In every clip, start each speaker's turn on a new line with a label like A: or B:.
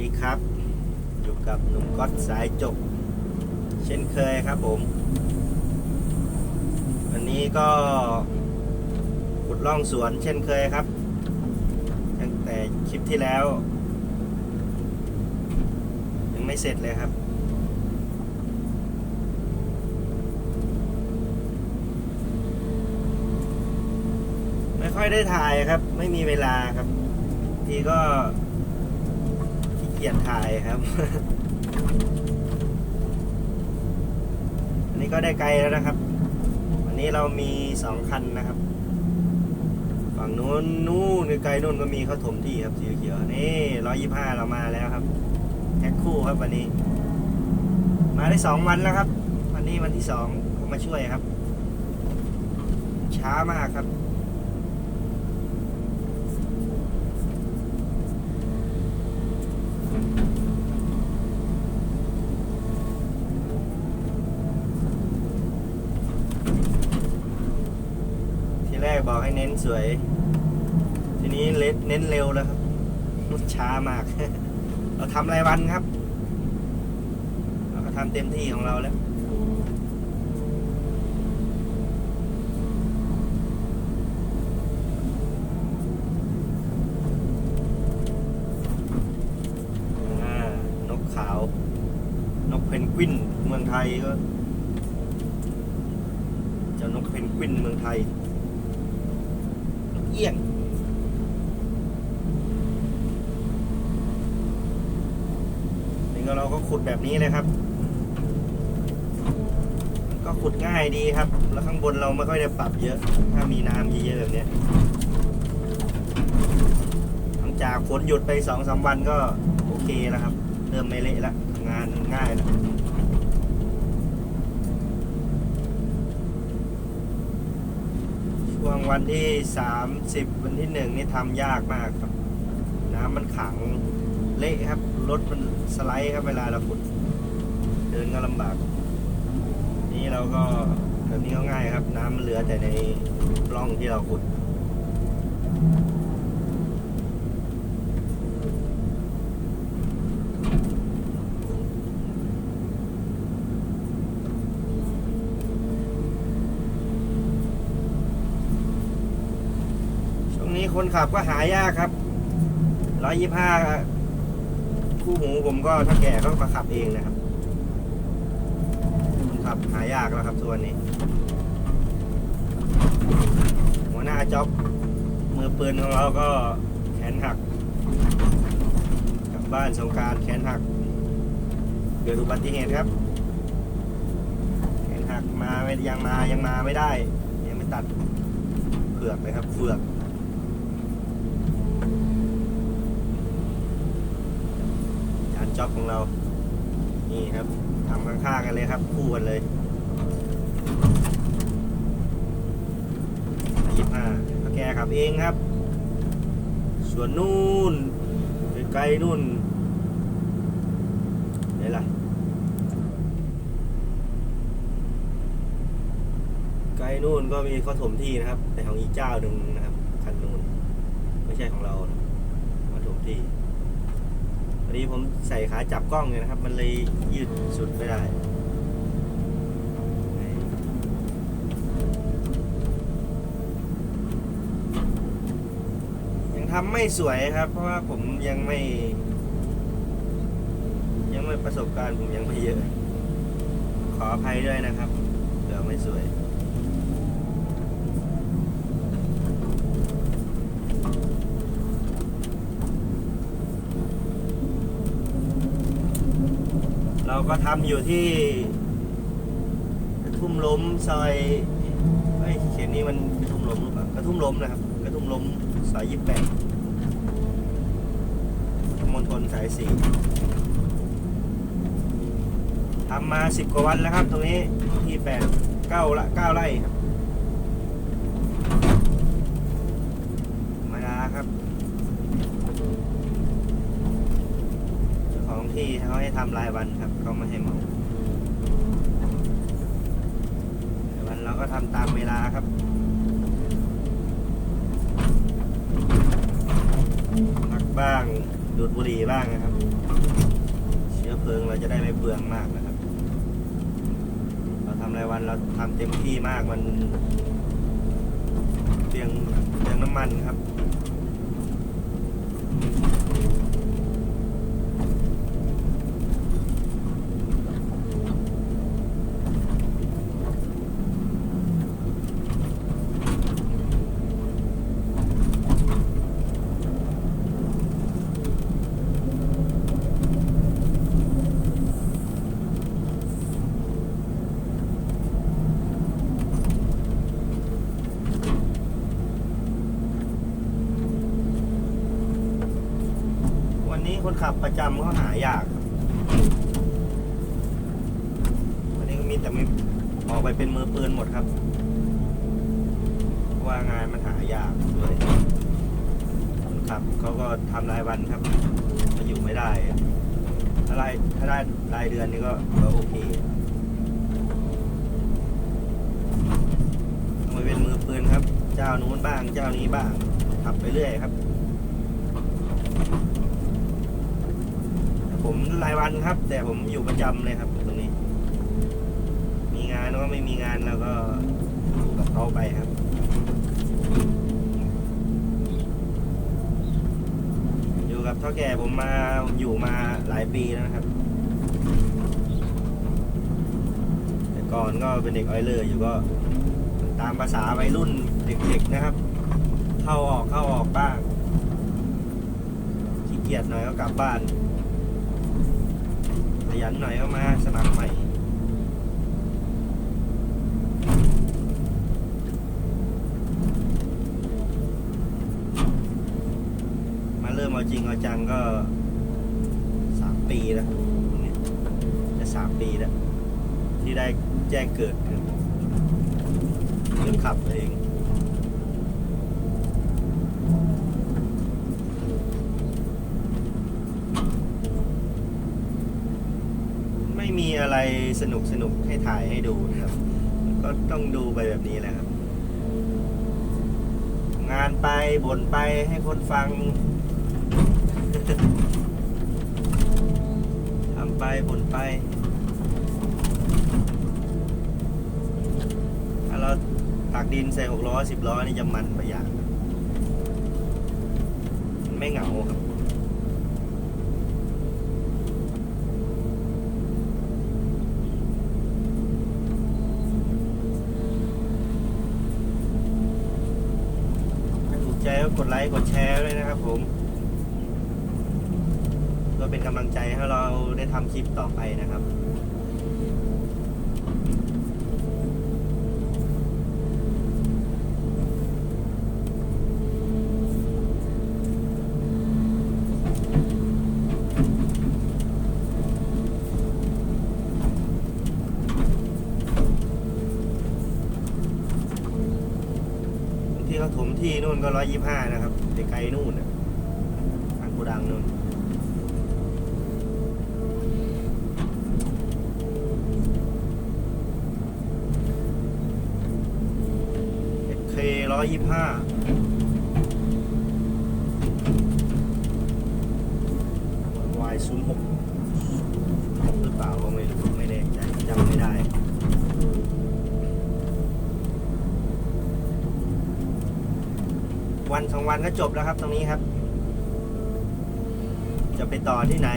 A: ดีครับ อยู่กับหนุ่มก๊อตสายจบ เช่นเคยครับผม วันนี้ก็ขุดล่องสวนเช่นเคยครับ ตั้งแต่คลิปที่แล้ว ยังไม่เสร็จเลยครับ ไม่ค่อยได้ถ่ายครับ ไม่มีเวลาครับ ทีก็ กียจถ่ายครับ อันนี้ก็ได้ไกลแล้วนะครับ วันนี้เรามีสองคันนะครับ ฝั่งนู้นนู่นไกลนู่นก็มีเขาถมที่ครับสีเขียวนี่ร้อยยี่ห้าเรามาแล้วครับแท็กคู่ครับวันนี้ มาได้สองวันแล้วครับ วันนี้วันที่สองเขามาช่วยครับ ช้ามากครับ ทีแรกบอกให้เน้นสวย ทีนี้เลเน้นเร็วแล้วครับรถช้ามาก เราทำรายวันครับ เราก็ทำเต็มที่ของเราแล้วนกขาวนกเพนกวินเมืองไทยก็เจ้านกเพนกวินเมืองไทย เอียงนี่ก็เราก็ขุดแบบนี้เลยครับ ก็ขุดง่ายดีครับ แล้วข้างบนเราไม่ค่อยได้ปรับเยอะ ถ้ามีน้ำเยอะๆแบบนี้หลังจากฝนหยุดไปสองสามวันก็โอเคแล้วครับ เริ่มไม่เละแล้วงานง่ายแล้ว ช่วงวันที่สามสิบวันที่หนึ่งนี่ทำยากมากครับ น้ำมันขังเละครับ รถมันสไลด์ครับเวลาเราขุด เดินก็ลำบาก นี่เราก็แบบนี้ก็ง่ายครับ น้ำมันเหลือแต่ในร่องที่เราขุด คนขับก็หายากครับร้อยยี่ห้าคู่หูผมก็ถ้าแก่ก็มาขับเองนะครับคนขับหายากแล้วครับตัวนนี้ หัวหน้าจ็อบมือปืนของเราก็แขนหักกลับบ้านสงการแขนหัก เกิดอุบัติเหตุครับแขนหักมาไม่ยังมายังมาไม่ได้ ยังไม่ตัดเผือกเลยครับเฟือก จ็อบของเรา นี่ครับทำข้างๆกันเลยครับ คู่กันเลยยี่ห้าแกขับเองครับ ส่วนนู่นไกลนู่นไหนล่ะไกลนู่นก็มีเขาถมที่นะครับ แต่ของอีเจ้าหนึ่งนะครับ คันนู่นไม่ใช่ของเรานะมาถมที่ พอดีผมใส่ขาจับกล้องเนี่ยนะครับ มันเลยยืดสุดไม่ได้ยังทำไม่สวยครับ เพราะว่าผมยังไม่ ยังไม่ประสบการณ์ผมยังไม่เยอะ ขออภัยด้วยนะครับเดี๋ยวไม่สวย เราก็ทำอยู่ที่กระทุ่มล้มซอยเฮ้ยเขียนนี้มันกระทุ่มล้มหรือเปล่ากระทุ่มล้มนะครับกระทุ่มล้มซอยยี่สิบแปดมณฑลสายสี่ทำมาสิบกว่าวันแล้วครับ ตรงนี้ที่แปดเก้าละเก้าไร่ครับธรรมดาครับ เจ้าของ ที่เขาให้ทำรายวันครับเขาไม่ให้เหมารายวันเราก็ทำตามเวลาครับพักบ้างดูดบุหรี่บ้างนะครับ เชื้อเพลิงเราจะได้ไม่เปลืองมากนะครับ เราทำรายวันเราทำเต็มที่มากมันเปลืองเปลืองน้ำมันครับ วั นี้คนขับประจำเขาหายาก วันนี้ก็มีแต่ไม่ออกไปเป็นมือปืนหมดครับเพราะว่างานมันหายากด้วยคนขับเขาก็ทำรายวันครับมาอยู่ไม่ได้ถ้ารายถ้าได้รายเดือนนี่ก็ก็โอเคต้องไปเป็นมือปืนครับ เจ้านู้นบ้าง เจ้านี้บ้างขับไปเรื่อยครับ ผม รายวันครับ แต่ผมอยู่ประจำเลยครับ ตรงนี้ มีงานก็ไม่มีงานแล้วก็อยู่กับเขาไปครับอยู่กับเท่าแก่ผมมาอยู่มาหลายปีแล้วนะครับ แต่ก่อนก็เป็นเด็กออยเลอร์อยู่ก็ตามภาษาวัยรุ่นเด็กๆนะครับ เข้าออกเข้าออกบ้างขี้เกียจหน่อยก็กลับบ้าน ยันหน่อยก็มาสมัครใหม่มาเริ่มเอาจริงเอาจังก็สามปีแล้วจะสามปีแล้วที่ได้แจ้งเกิดเริ่มขับเอง ไม่มีอะไรสนุกสนุกให้ถ่ายให้ดูนะครับ ก็ต้องดูไปแบบนี้แหละครับ งานไปบ่นไปให้คนฟังทำไปบ่นไป ถ้าเราตักดินใส่หกล้อสิบล้อนี่จะมันไปอย่างมันไม่เหงาครับ ถ้าถูกใจก็กดไลค์กดแชร์ด้วยนะครับผม ก็เป็นกำลังใจให้เราได้ทำคลิปต่อไปนะครับ ที่นู่นก็ร้อยยี่ห้านะครับไกลๆนู่นนะทางกูดังนู่นเคร้อยยี่ห้าวายศูนย์หกหรือเปล่าก็ไม่รู้ไม่แน่ใจจำไม่ได้ วันสองวันก็จบแล้วครับตรงนี้ครับ จะไปต่อที่ไหน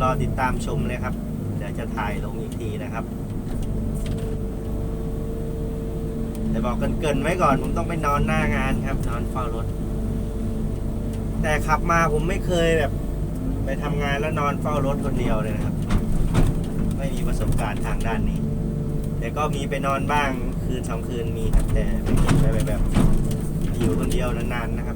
A: รอติดตามชมเลยครับ เดี๋ยวจะถ่ายลงอีกทีนะครับแต่บอกกันเกินไว้ก่อน ผมต้องไปนอนหน้างานครับ นอนเฝ้ารถ แต่ขับมาผมไม่เคยแบบ ไปทำงานแล้วนอนเฝ้ารถคนเดียวเลยนะครับ ไม่มีประสบการณ์ทางด้านนี้ แต่ก็มีไปนอนบ้างคืนสองคืนมีครับ แต่ไม่มีไปแบบ อยู่คนเดียวนานๆนะครับ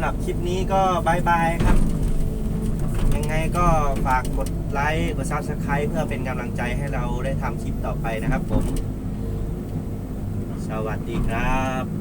A: ำหรับคลิปนี้ก็บายบายครับ ยังไงก็ฝากกดไลค์กดซับสไคร b e เพื่อเป็นกำลังใจให้เราได้ทำคลิปต่อไปนะครับผม สวัสดีครับ